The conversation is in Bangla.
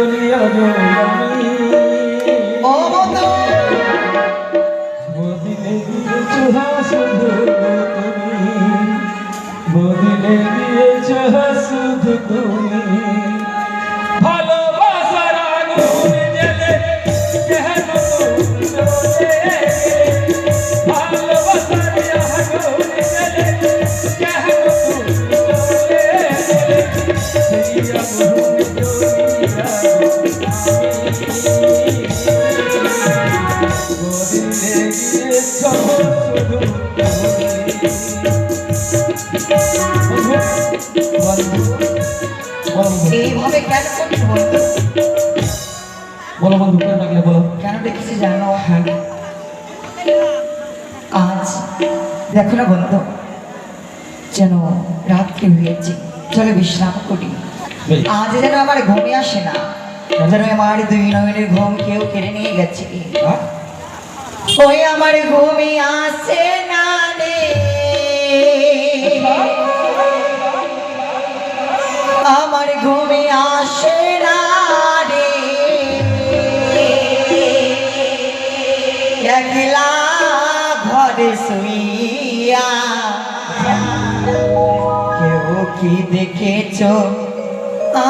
আমি ও বন্ধু বদিলে গিয়েছো শুধু তুমি বদিলে গিয়েছো শুধু তুমি ভালোবাসার আগুন জ্বলে কেন? ভালোবাসার আগুন জ্বলে কেন? সেই আগুন এইভাবে কেন করছ বন্ধু বলো বন্ধু কেন ডাকলে বলো? কেন দেখেছি জানো? হ্যাঁ। আজ দেখো না বন্ধু যেন রাত্রি হয়েছে। চলো বিশ্রাম করি। আজ যেন আমার ঘুমে আসে না। যেন আমার দুই নয়নের ঘুম কেউ কেড়ে নিয়ে গেছে। হ্যাঁ? ওই আমার ঘুমে আসে না রে। আমার ঘুমে আসে না রে। একলা ঘরে শুইয়া কেউ কি দেখেছ? 아.